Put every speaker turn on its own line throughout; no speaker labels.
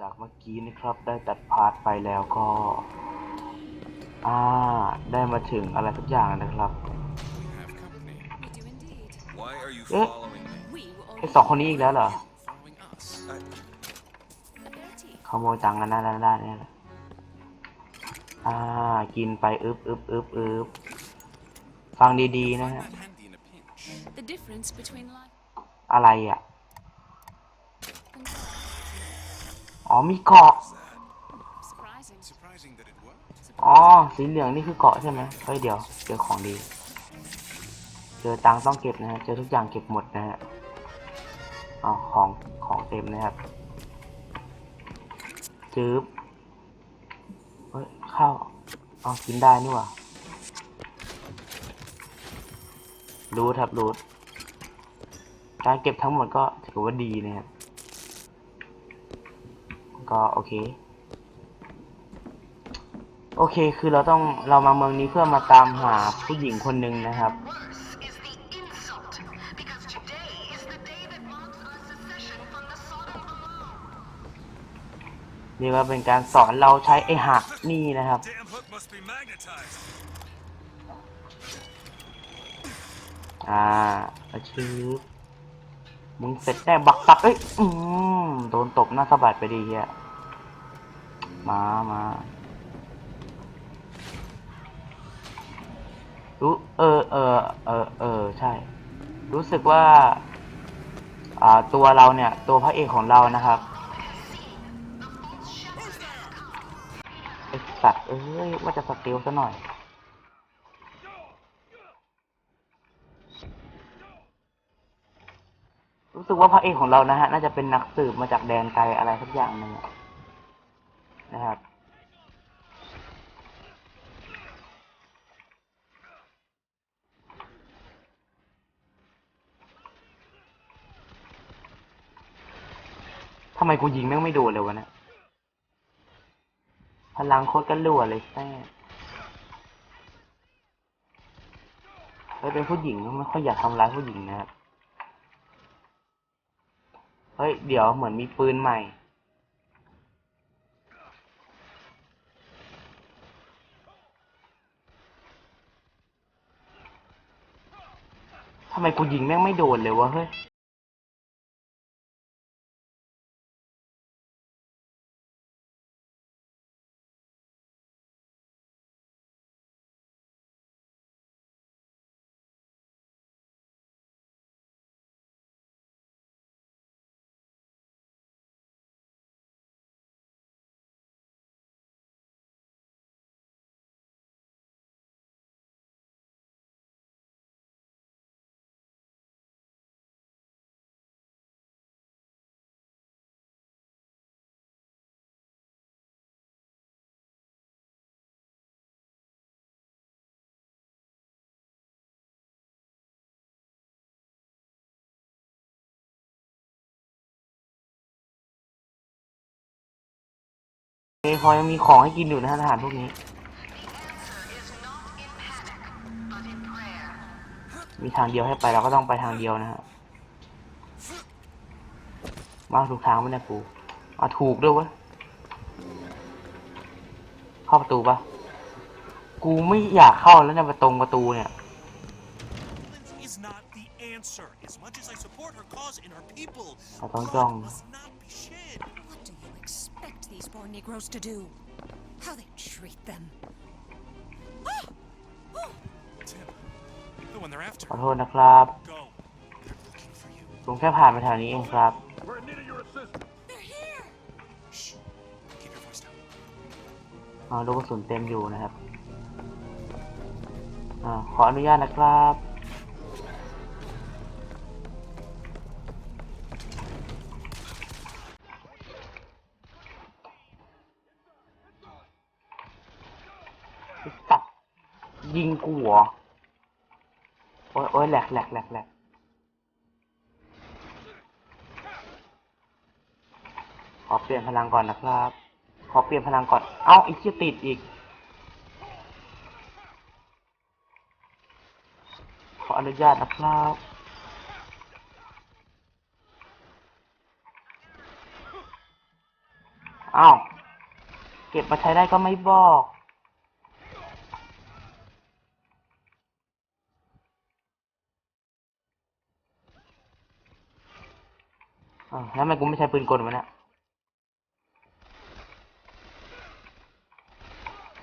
จากเมื่อกี้นะครับ ได้ตัดพาร์ทไปแล้วก็ อ่า ได้มาถึงอะไรสักอย่างนะครับ
have company.
We do indeed.
Why are you
Eh?
following me?
We were
ไอ
all
สองคนนี้อีกแล้วเหรอ
Following us. I,
ability.
ขโมยตังค์กันได้ได้เนี่ยแหละอ่า กินไปอึบอึบอึบอึบฟังดีๆนะ
find
ฮะ
that handy in a pinch.
The difference between life
อะไรอะ
and death.
อ๋อมีเกาะ
Surprising.
Surprising that it worked.
อ๋อ สีเหลืองนี่คือเกาะใช่ไหมเฮ้ยเดี๋ยว เจอของดี เจอตังค์ต้องเก็บนะฮะ เจอทุกอย่างเก็บหมดนะฮะอ๋อของของเต็มนะครับจืบเฮ้ยข้าวอ๋อกินได้นี่หว่ารูทครับรูทการเก็บทั้งหมดก็ถือว่าดีนะครับ ก็โอเค โอเคคือเราต้องเรามาเมืองนี้เพื่อมาตามหาผู้หญิงคนหนึ่งนะครับ นี่ว่าเป็นการสอนเราใช้ไอหักนี่นะครับอ่าอาชีพ มึงเสร็จแน่บักสักเอ้ยอืมโดนตบหน้าสะบัดไปดีเฮียมามารู้เออเออเออเออใช่ รู้สึกว่า อ่าตัวเราเนี่ย ตัวพระเอกของเรานะครับไอสัตว์เอ้ยว่าจะสเตลซะหน่อย รู้สึกว่าพระเอกของเรานะฮะ น่าจะเป็นนักสืบมาจากแดนไกลอะไรสักอย่างหนึ่งนะครับทำไมกูยิงแม่งไม่โดนเลยวะเนี่ยพลังโคตรกันรัวเลยแท้เฮ้ยเป็นผู้หญิงก็ไม่ค่อยอยากทำร้ายผู้หญิงนะครับ เฮ้ย เดี๋ยวเหมือนมีปืนใหม่ ทำไมกูยิงแม่งไม่โดนเลยวะเฮ้ย พอยังมีของให้กินอยู่นะทหารพวกนี้ มีทางเดียวให้ไปเราก็ต้องไปทางเดียวนะฮะมาถูกทางไหมเนี่ยกูมาถูกด้วยเวะเข้าประตูปะกูไม่อยากเข้าแล้วเนี่ยประตรงประตูเนี่ย
Violence is not the answer. As much as I support her cause and her people,
I don't
God
know.
must
these poor Negroes to do? How they treat them.
Tim, the one they're after.
ขอโทษนะครับ
Go. They're looking for you.
ผมแค่ผ่านไปแถวนี้เองครับ
They're here!
Shh. Keep your voice down.
อ่าลูกกระสุนเต็มอยู่นะครับอ่าขออนุญาตนะครับ ยิงกูเหรอโอ้ยโอ้ยแหลกแหลกแหลกแหลกขอเปลี่ยนพลังก่อนนะครับ ขอเปลี่ยนพลังก่อน เอ้าไอ้เชี่ยติดอีก ขออนุญาตนะครับ เอ้า เก็บมาใช้ได้ก็ไม่บอก อ้าว แล้วทำไมกูไม่ใช้ปืนกลวะเนี่ย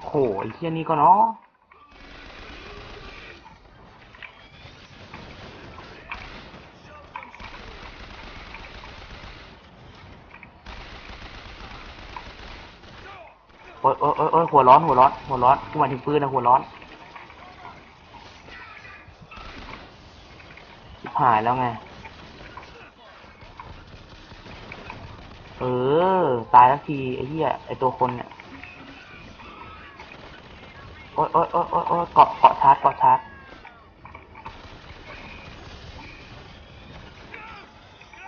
โหไอ้เที่ยนี่ก็เนาะโอ๊ยโอ๊ยโอ๊ยหัวร้อน หัวร้อน หัวร้อนกูหมายถึงปืนนะหัวร้อนหายแล้วไง เออ ตายแล้วทีไอ้เหี้ยไอ้ตัวคนเนี่ยโอ๊ยโอ๊ยโอ๊ยโอ๊ยโอ๊ยเกาะเกาะชาร์จเกาะชาร์จ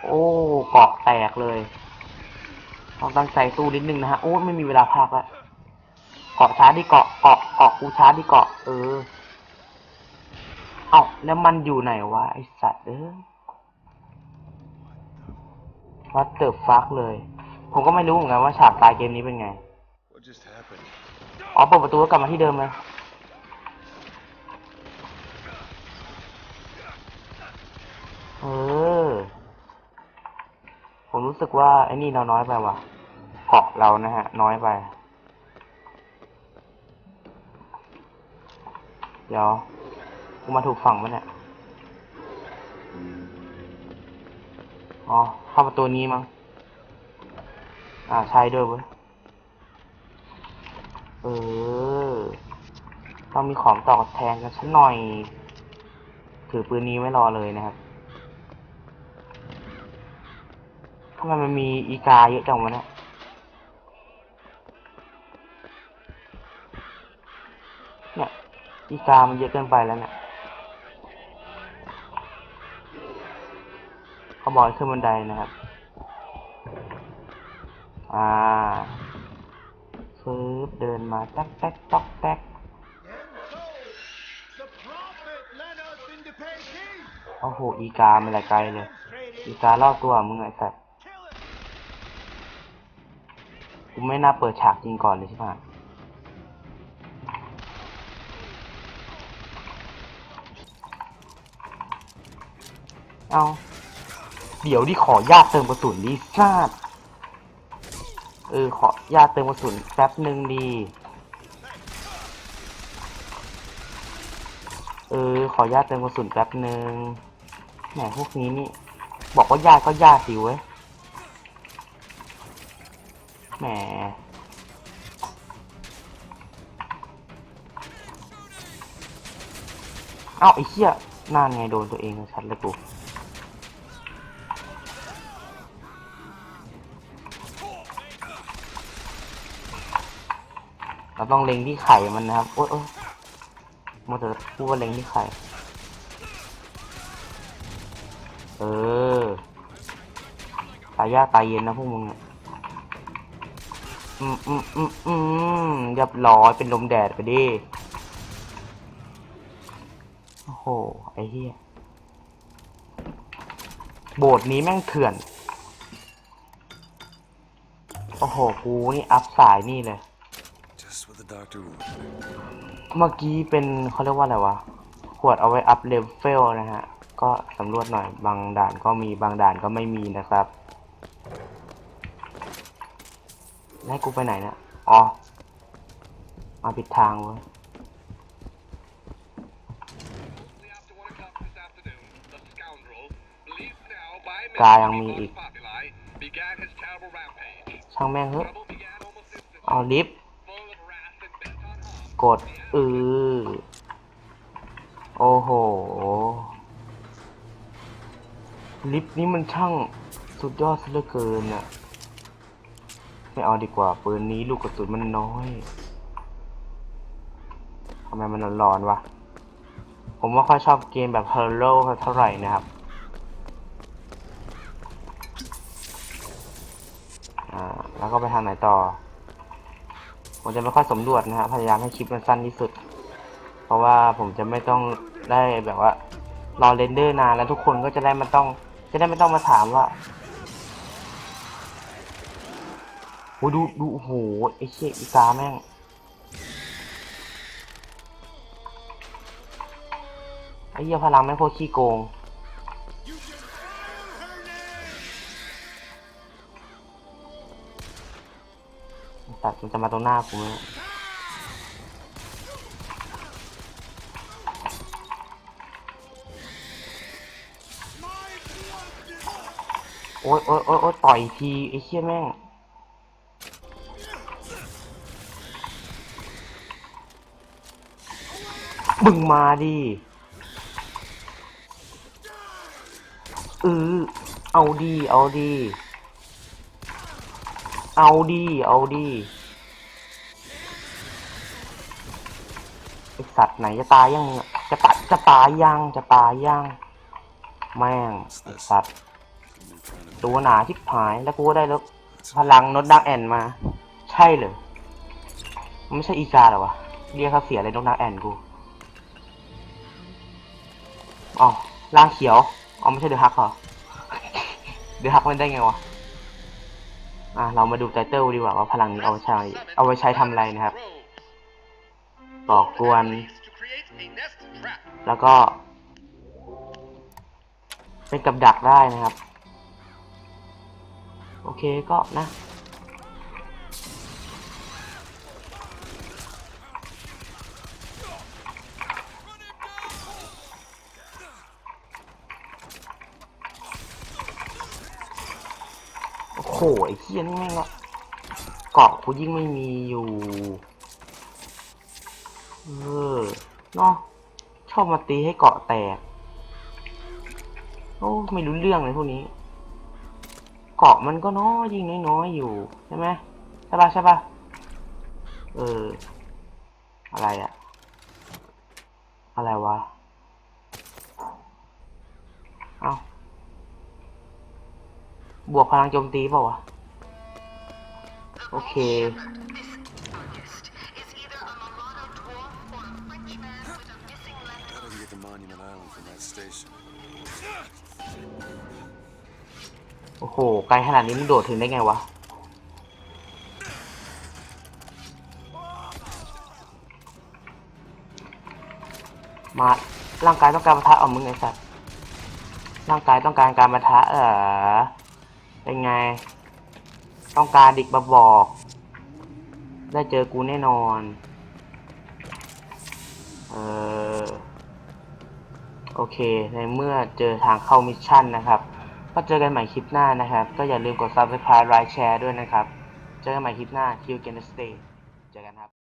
โอ้เกาะแตกเลยต้องตั้งใจสู้นิดนึงนะฮะโอ้ไม่มีเวลาพักล้วเกาะชาร์จที่เกาะเกาะเกาะกูชาร์จที่เกาะเออ เอ้าแล้วมันอยู่ไหนวะไอสัตว์เอ้ย วัดเติบฟักเลย ผมก็ไม่รู้เหมือนกันว่าฉากตายเกมนี้เป็นไง
What just happened?
อ๋อเปิดประตูแล้วกลับมาที่เดิมเลยเออ ผมรู้สึกว่าไอ้นี่เราน้อยไปว่ะเกาะเรานะฮะ น้อยไป เดี๋ยวกูมาถูกฝั่งมั้ยเนี่ย อ๋อ เข้าประตูนี้มั้ง อ่าใช่ด้วยเว้ย เออ ต้องมีของตอบแทนกันสักหน่อย ถือปืนนี้ไว้รอเลยนะครับทำไมมันมีอีกาเยอะจังวะเนี่ยเนี่ยอีกามันเยอะเกินไปแล้วเนี่ย บอกให้ขึ้นบันไดนะครับ อ่าฟืบเดินมาแตักแตกตอกแตกโอ้โห อีกามันอะไรไกลเลย อีกาล่อตัวมึงไอ้สัตว์กูไม่น่าเปิดฉากจริงก่อนเลยใช่ปะเอา เดี๋ยวดิขอญาตเติมกระสุนดิซาดเออขอญาตเติมกระสุนแป๊บหนึ่งดีเออขอญาตเติมกระสุนแป๊บหนึ่งแหมพวกนี้นี่บอกว่าญาติก็ญาติสิเว้ยแหมเอ้าไอ้เหี้ยน่านไงโดนตัวเองชัดเลยกู เราต้องเล็งที่ไข่มันนะครับ โอ๊ยโอ๊ยมันจะพูดว่าเล็งที่ไข่ เออ ตายยากตายเย็นนะพวกมึงอะอืมอืมอืมอืมเรียบร้อยเป็นลมแดดไปดิ โอ้โห ไอ้เหี้ย โบสถ์นี้แม่งเถื่อน โอ้โห กูนี่อัพสายนี่เลย เมื่อกี้เป็นเขาเรียกว่าอะไรวะ ขวดเอาไว้อัพเลเวลนะฮะ ก็สำรวจหน่อย บางด่านก็มีบางด่านก็ไม่มีนะครับให้กูไปไหนนะ อ๋อ มาผิดทางเว้ยกา
ยังมีอีก
ช่างแม่งเฮ้ยเอาลิฟต์ กดเออโอ้โห ลิฟต์นี้มันช่างสุดยอดซะเหลือเกินอะไม่เอาดีกว่าปืนนี้ลูกกระสุนมันน้อยทำไมมันร้อนๆวะ ผมว่าค่อยชอบเกมแบบ h e r o เท่าไหร่นะครับอ่าแล้วก็ไปทางไหนต่อ ผมจะไม่ค่อยสำรวจนะฮะพยายามให้คลิปมันสั้นที่สุด เพราะว่าผมจะไม่ต้องได้แบบว่ารอเรนเดอร์นานแล้วทุกคนก็จะได้มันต้องจะได้ไม่ต้องมาถามว่าโอ้ดูดูโอ้โหไอ้เชี่ยอีกาแม่งไอ้เหี้ยพลังแม่งโคตรขี้โกง ตัดมันจะมาตรงหน้ากูแล้วโอ๊ยโอ๊ยโอ๊ยโอ๊ยต่อยทีไอ้เชี่ยแม่งมึงมาดิเออเอาดี เอาดี เอาดี เอาดี สัตว์ไหนจะตายยังเนี่ยจะตายจะตายยังจะตายยังแม่งไอสัตว์ตัวหนาชิบหายแล้วกูก็ได้แล้วพลังนดดักแอนมา ใช่เลยมันไม่ใช่อีกาหรอวะเรียกเขาเสียเลยนดดักแอนกูอ๋อร่างเขียวอ๋อไม่ใช่เดือฮักเหรอเดือฮักมันได้ไงวะอะเรามาดูไตเติลดีกว่าว่าพลังนี้เอาไว้ใช้เอาไว้ใช้ทำอะไรนะครับ ก่อกวน แล้วก็ เป็นกับดักได้นะครับ โอเคก็นะโอ้โหไอ้เหี้ยนี่แม่งละเกาะกูยิ่งไม่มีอยู่ เออเนาะชอบมาตีให้เกาะแตก โอ้ไม่รู้เรื่องเลยพวกนี้ เกาะมันก็น้อยยิงน้อยๆอยู่ใช่ไหมใช่ปะใช่ปะเออ อะไรอะอะไรวะ เอาบวกพลังโจมตีเปล่าวะ โอเค
Monument Island from that station.
โอ้โห ไกลขนาดนี้มึงโดดถึงได้ไงวะ มา ร่างกายต้องการปะทะเอามึงไอ้สัตว์ ร่างกายต้องการการปะทะเออเป็นไง ต้องการดิกมาบอก ได้เจอกูแน่นอน เออ โอเค ในเมื่อเจอทางเข้ามิชชั่นนะครับ ก็เจอกันใหม่คลิปหน้านะครับ ก็อย่าลืมกด subscribe ไลค์แชร์ด้วยนะครับ เจอกันใหม่คลิปหน้า Kill Game Stay เจอกันครับ